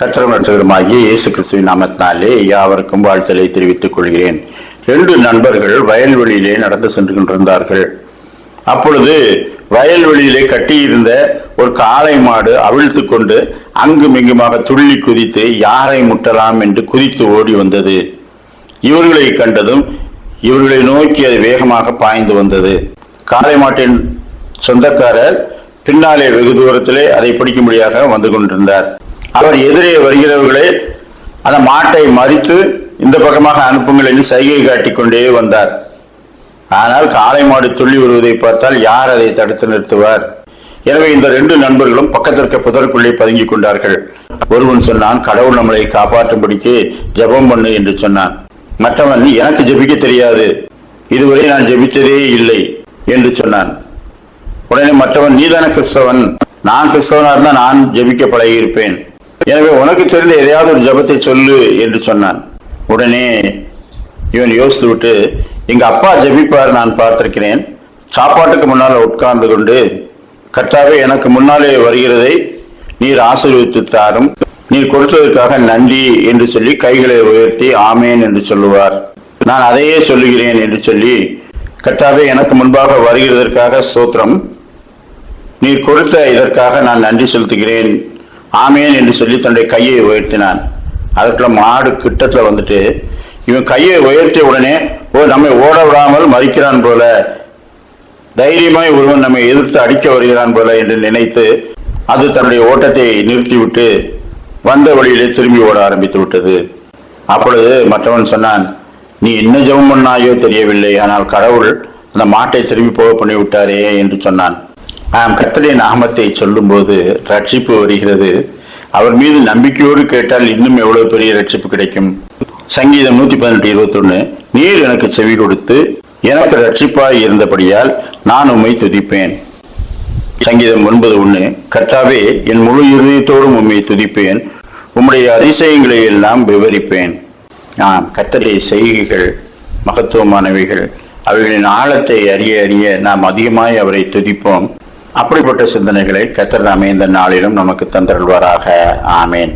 கத்திரம் இயேசு கிறிஸ்துவின் நாமத்தினாலே யாவருக்கும் வாழ்த்தலை தெரிவித்துக் கொள்கிறேன். ரெண்டு நண்பர்கள் வயல்வெளியிலே நடந்து சென்று கொண்டிருந்தார்கள். அப்பொழுது வயல்வெளியிலே கட்டியிருந்த ஒரு காளை மாடு அவிழ்த்து கொண்டு அங்கும் இங்குமாக துள்ளி குதித்து யாரை முட்டலாம் என்று குதித்து ஓடி வந்தது. இவர்களை கண்டதும் இவர்களை நோக்கி அது வேகமாக பாய்ந்து வந்தது. காளை மாட்டின் சொந்தக்காரர் பின்னாலே வெகு தூரத்திலே அதை பிடிக்கும்படியாக வந்து கொண்டிருந்தார். அவர் எதிரே வருகிறவர்களே அந்த மாட்டை மறித்து இந்த பக்கமாக அனுப்புங்கள் என்று சைகை காட்டிக் கொண்டே வந்தார். ஆனால் காளை மாடு துள்ளி வருவதை பார்த்தால் யார் அதை தடுத்து நிறுத்துவார்? எனவே இந்த ரெண்டு நண்பர்களும் பக்கத்திற்கு புதற்குள்ளே பதுங்கிக் கொண்டார்கள். ஒருவன் சொன்னான் கடவுள் நம்மளை காப்பாற்றும்படிக்கு ஜெபம் பண்ணு என்று சொன்னான். மற்றவன் எனக்கு ஜெபிக்க தெரியாது. இதுவரை நான் ஜெபித்ததே இல்லை என்று சொன்னான். உடனே மற்றவன் நீதான கிறிஸ்தவன். நான் கிறிஸ்தவனா இருந்தா நான் ஜெபிக்க பழகியிருப்பேன். எனவே உனக்கு தெரிந்த எதையாவது ஒரு ஜபத்தை சொல்லு என்று சொன்னான். உடனே இவன் யோசித்து விட்டு எங்க அப்பா ஜெபிப்பார் நான் பார்த்திருக்கிறேன். சாப்பாட்டுக்கு முன்னால் உட்கார்ந்து கொண்டு கர்த்தாவே எனக்கு முன்னாலே வருகிறதை நீர் ஆசீர்வித்து தாரும் நீர் கொடுத்ததற்காக நன்றி என்று சொல்லி கைகளை உயர்த்தி ஆமேன் என்று சொல்லுவார். நான் அதையே சொல்லுகிறேன் என்று சொல்லி கர்த்தாவே எனக்கு முன்பாக வருகிறதற்காக சூத்திரம் நீர் கொடுத்த இதற்காக நான் நன்றி செலுத்துகிறேன். ஆமேன் என்று சொல்லி தன்னுடைய கையை உயர்த்தினான். அதுக்குள்ள மாடு கிட்டத்துல வந்துட்டு இவன் கையை உயர்த்திய உடனே ஓ நம்மை ஓட விடாமல் மறிக்கிறான் போல. தைரியமாய் ஒருவன் நம்மை எதிர்த்து அடிக்க வருகிறான் போல என்று நினைத்து அது தன்னுடைய ஓட்டத்தை நிறுத்திவிட்டு வந்த வழியிலே திரும்பி ஓட ஆரம்பித்து விட்டது. அப்பொழுது மற்றவன் சொன்னான் நீ என்ன ஜெபம் பண்ணாயோ தெரியவில்லை. ஆனால் கடவுள் அந்த மாட்டை திரும்பி போக பண்ணிவிட்டாரே என்று சொன்னான். நாம் கர்த்தருடைய நாமத்தை சொல்லும்போது ரட்சிப்பு வருகிறது. அவர் மீது நம்பிக்கையோடு கேட்டால் இன்னும் எவ்வளவு பெரிய ரட்சிப்பு கிடைக்கும்? சங்கீதம் நூத்தி பதினெட்டு இருபத்தொன்னு நீர் எனக்கு செவி கொடுத்து எனக்கு ரட்சிப்பாய் இருந்தபடியால் நான் உம்மை துதிப்பேன். சங்கீதம் ஒன்பது ஒன்று கர்த்தாவே என் முழு இருதயத்தோடும் உம்மை துதிப்பேன். உம்முடைய அதிசயங்களை எல்லாம் விவரிப்பேன். ஆம் கர்த்தருடைய செய்கைகள் மகத்துவமானவைகள் அவைகளின் ஆழத்தை அறிய அறிய நாம் அதிகமாய் அவரை துதிப்போம். அப்படிப்பட்ட சிந்தனைகளை கத்தர் அமைந்த இந்த நாளிலும் நமக்கு தந்தருள்வாராக. ஆமேன்.